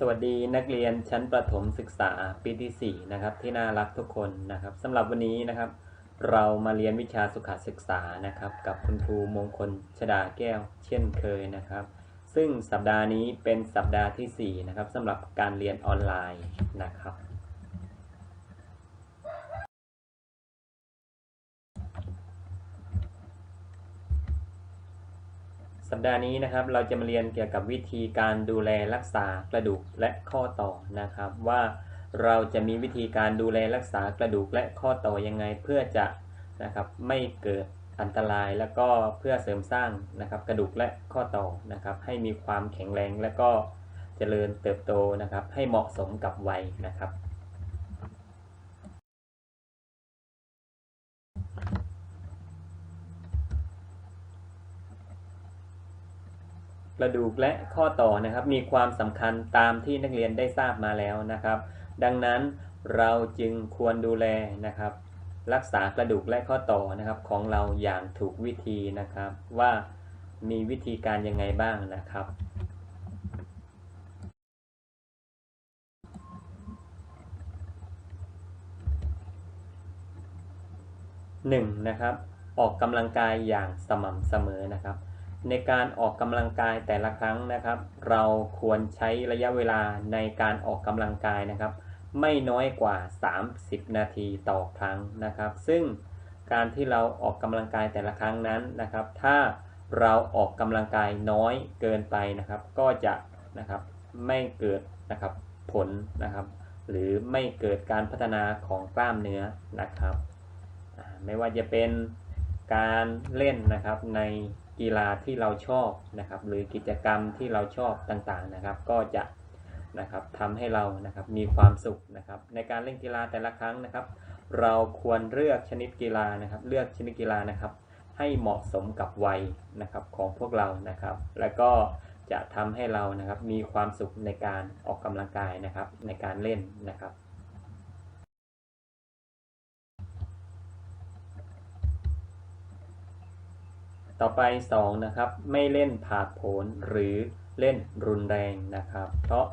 สวัสดีนักเรียนชั้นประถมศึกษาปีที่4นะครับที่น่ารักทุกคนนะครับสำหรับวันนี้นะครับ เรามาเรียนวิชาสุขศึกษานะครับ กับคุณครูมงคลชดาแก้ว เช่นเคยนะครับ ซึ่งสัปดาห์นี้เป็นสัปดาห์ที่4นะครับสำหรับการเรียนออนไลน์นะครับ สัปดาห์นี้นะครับเราจะมาเรียนเกี่ยวกับวิธีการดูแลรักษากระดูกและข้อต่อนะครับ ว่าเราจะมีวิธีการดูแลรักษากระดูกและข้อต่อยังไงเพื่อจะนะครับไม่เกิดอันตรายแล้วก็เพื่อเสริมสร้างนะครับกระดูกและข้อต่อนะครับให้มีความแข็งแรงและก็เจริญเติบโตนะครับให้เหมาะสมกับวัยนะครับ กระดูกและข้อต่อนะครับ มีความสำคัญตามที่นักเรียนได้ทราบมาแล้วนะครับ ดังนั้นเราจึงควรดูแลนะครับ รักษากระดูกและข้อต่อนะครับของเราอย่างถูกวิธีนะครับ ว่ามีวิธีการยังไงบ้างนะครับหนึ่งนะครับ ออกกำลังกายอย่างสม่ำเสมอนะครับ ในการออกกำลังกายแต่ละครั้งนะครับ เราควรใช้ระยะเวลาในการออกกำลังกายนะครับ ไม่น้อยกว่า 30 นาทีต่อครั้งนะครับ ซึ่งการที่เราออกกำลังกายแต่ละครั้งนั้นนะครับ ถ้าเราออกกำลังกายน้อยเกินไปนะครับ ก็จะนะครับไม่เกิดนะครับผลนะครับ หรือไม่เกิดการพัฒนาของกล้ามเนื้อนะครับ ไม่ว่าจะเป็นการเล่นนะครับใน กีฬาที่เราชอบนะครับ หรือกิจกรรมที่เราชอบต่างๆนะครับ ก็จะนะครับทำให้เรานะครับมีความสุขนะครับ ในการเล่นกีฬาแต่ละครั้งนะครับ เราควรเลือกชนิดกีฬานะครับ เลือกชนิดกีฬานะครับ ให้เหมาะสมกับวัยนะครับของพวกเรานะครับ แล้วก็จะทำให้เรานะครับมีความสุขในการออกกำลังกายนะครับ ในการเล่นนะครับ ต่อไป 2 นะครับ ไม่เล่นผาดโผนหรือเล่นรุนแรงนะครับ เพราะ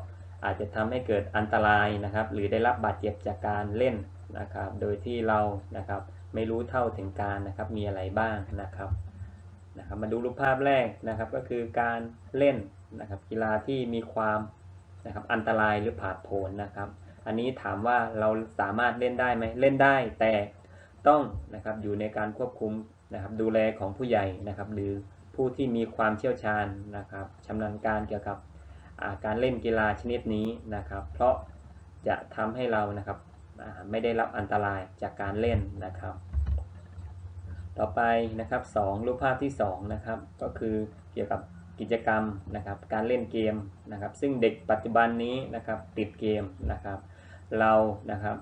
อาจจะทำให้เกิดอันตรายนะครับ หรือได้รับบาดเจ็บจากการเล่นนะครับ โดยที่เรานะครับไม่รู้เท่าถึงการนะครับมีอะไรบ้างนะครับนะครับ มาดูรูปภาพแรกนะครับ ก็คือการเล่นนะครับ กีฬาที่มีความนะครับอันตรายหรือผาดโผนนะครับ อันนี้ถามว่าเราสามารถเล่นได้ไหมเล่นได้แต่ต้องนะครับอยู่ในการควบคุม นะครับ ดูแลของผู้ใหญ่นะครับ หรือผู้ที่มีความเชี่ยวชาญนะครับชำนาญการเกี่ยวกับการเล่นกีฬาชนิดนี้นะครับ เพราะจะทำให้เรานะครับไม่ได้รับอันตรายจากการเล่นนะครับ ต่อไปนะครับสองรูปภาพที่สองนะครับก็คือเกี่ยวกับกิจกรรมนะครับ การเล่นเกมนะครับ ซึ่งเด็กปัจจุบันนี้นะครับติดเกมนะครับ เรานะครับ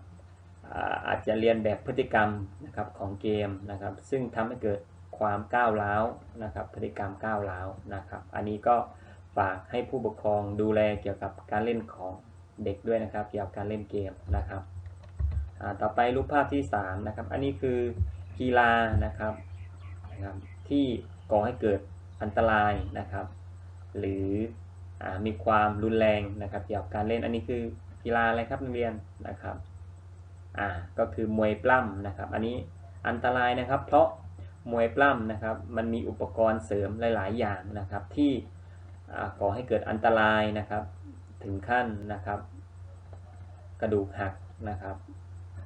อาจจะเรียนแบบพฤติกรรมนะครับของเกมนะครับ ซึ่งทำให้เกิดความก้าวร้าวนะครับ พฤติกรรมก้าวร้าวนะครับ อันนี้ก็ฝากให้ผู้ปกครองดูแลเกี่ยวกับการเล่นของเด็กด้วยนะครับ เกี่ยวกับการเล่นเกมนะครับต่อไปรูปภาพที่สามนะครับ อันนี้คือกีฬานะครับนะครับ ที่ก่อให้เกิดอันตรายนะครับ หรืออมีความรุนแรงนะครับ เกี่ยวกับการเล่นอันนี้คือกีฬาอะไรครับนักเรียนนะครับ อ่าก็คือมวยปล้ำนะครับ อันนี้อันตรายนะครับ เพราะมวยปล้ำนะครับ มันมีอุปกรณ์เสริมหลาย ๆ อย่างนะครับ ที่ก่อให้เกิดอันตรายนะครับ ถึงขั้นนะครับ กระดูกหักนะครับ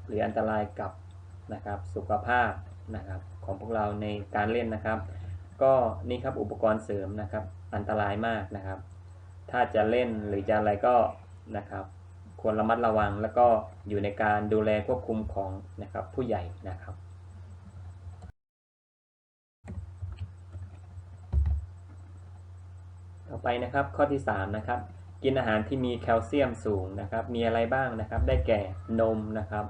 หรืออันตรายกับนะครับสุขภาพนะครับ ของพวกเราในการเล่นนะครับ ก็นี่ครับอุปกรณ์เสริมนะครับ อันตรายมากนะครับ ถ้าจะเล่นหรือจะอะไรก็นะครับ ควรระมัดระวัง แล้วก็อยู่ในการดูแลควบคุมของนะครับผู้ใหญ่นะครับต่อไปนะครับข้อที่3นะครับกินอาหารที่มีแคลเซียมสูงนะครับ มีอะไรบ้างนะครับ ได้แก่นมนะครับ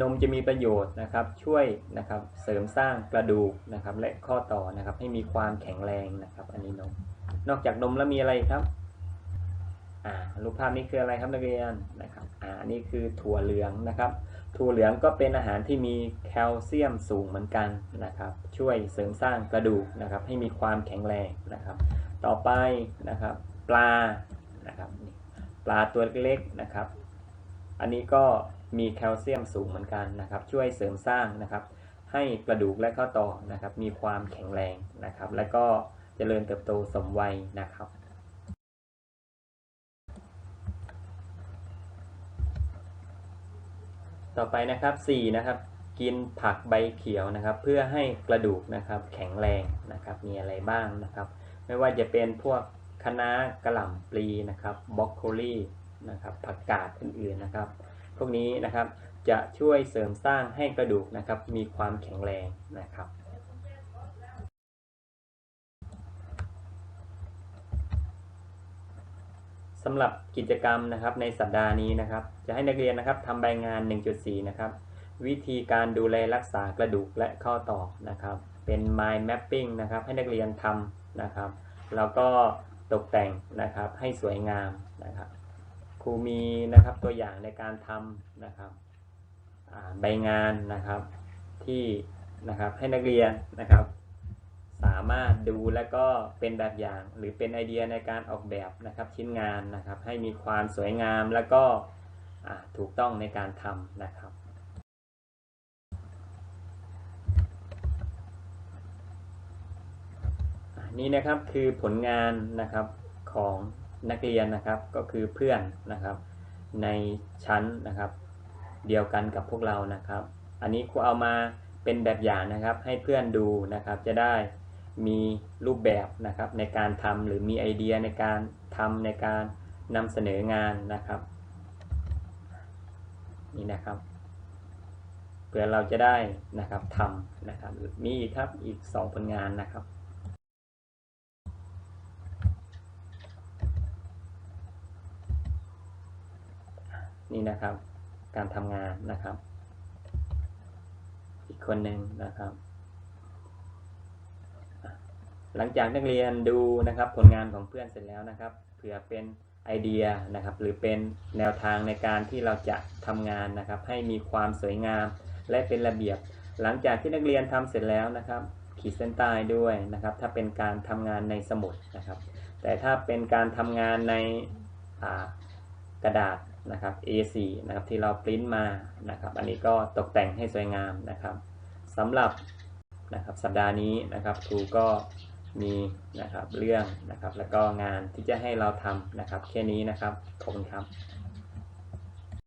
นมจะมีประโยชน์นะครับ ช่วยนะครับเสริมสร้างกระดูกนะครับ และข้อต่อนะครับ ให้มีความแข็งแรงนะครับ อันนี้นม นอกจากนมแล้วมีอะไรครับ อ่ารูปภาพนี้คืออะไรครับนักเรียนนะครับอ่าอันนี้คือถั่วเหลืองนะครับ ถั่วเหลืองก็เป็นอาหารที่มีแคลเซียมสูงเหมือนกันนะครับ ช่วยเสริมสร้างกระดูกนะครับ ให้มีความแข็งแรงนะครับ ต่อไปนะครับ ปลานะครับปปลาตัวเล็กๆนะครับ อันนี้ก็มีแคลเซียมสูงเหมือนกันนะครับ ช่วยเสริมสร้างนะครับ ให้กระดูกและข้อต่อนะครับ มีความแข็งแรงนะครับ และก็เจริญเติบโตสมวัยนะครับ ต่อไปนะครับ 4 นะครับ กินผักใบเขียวนะครับ เพื่อให้กระดูกนะครับ แข็งแรงนะครับ มีอะไรบ้างนะครับ ไม่ว่าจะเป็นพวกคะน้ากระหล่ำปลีนะครับบรอกโคลีนะครับผักกาดอื่นๆนะครับ พวกนี้นะครับจะช่วยเสริมสร้างให้กระดูกนะครับ มีความแข็งแรงนะครับำหรับกิจกรรมนะครับในสัปดาห์นี้นะครับ จะให้นักเรียนนะครับทำใบงาน 1.4 นะครับ วิธีการดูแลรักษากระดูกและข้อต่อนะครับ เป็น mind mapping นะครับ ให้นักเรียนทำนะครับ แล้วก็ตกแต่งนะครับให้สวยงามนะครับครูมีนะครับตัวอย่างในการทำนะครับใบงานนะครับที่นะครับให้นักเรียนนะครับ สามารถดูแล้วก็เป็นแบบอย่าง หรือเป็นไอเดียในการออกแบบนะครับชิ้นงานนะครับ ให้มีความสวยงามแล้วก็ถูกต้องในการทำนะครับนี่นะครับคือผลงานนะครับของนักเรียนนะครับก็คือเพื่อนนะครับ ในชั้นนะครับ เดียวกันกับพวกเรานะครับ อันนี้ครูเอามาเป็นแบบอย่างนะครับ ให้เพื่อนดูนะครับจะได้ มีรูปแบบนะครับในการทำหรือมีไอเดียในการทำในการนำเสนองานนะครับนี่นะครับเพื่อเราจะได้นะครับทำนะครับมีอีกครับอีก 2 ผลงานนะครับนี่นะครับการทำงานนะครับ อีกคนหนึ่งนะครับ หลังจากนักเรียนดูนะครับผลงานของเพื่อนเสร็จแล้วนะครับ เผื่อเป็นไอเดียนะครับ หรือเป็นแนวทางในการที่เราจะทำงานนะครับ ให้มีความสวยงามและเป็นระเบียบ หลังจากที่นักเรียนทำเสร็จแล้วนะครับ ขีดเส้นใต้ด้วยนะครับ ถ้าเป็นการทำงานในสมุดนะครับ แต่ถ้าเป็นการทำงานในกระดาษนะครับ A4 นะครับที่เราปริ้นมานะครับ อันนี้ก็ตกแต่งให้สวยงามนะครับสำหรับนะครับสัปดาห์นี้นะครับครูก็ มีนะครับเรื่องนะครับ แล้วก็งานที่จะให้เราทำนะครับ แค่นี้นะครับขอบคุณครับ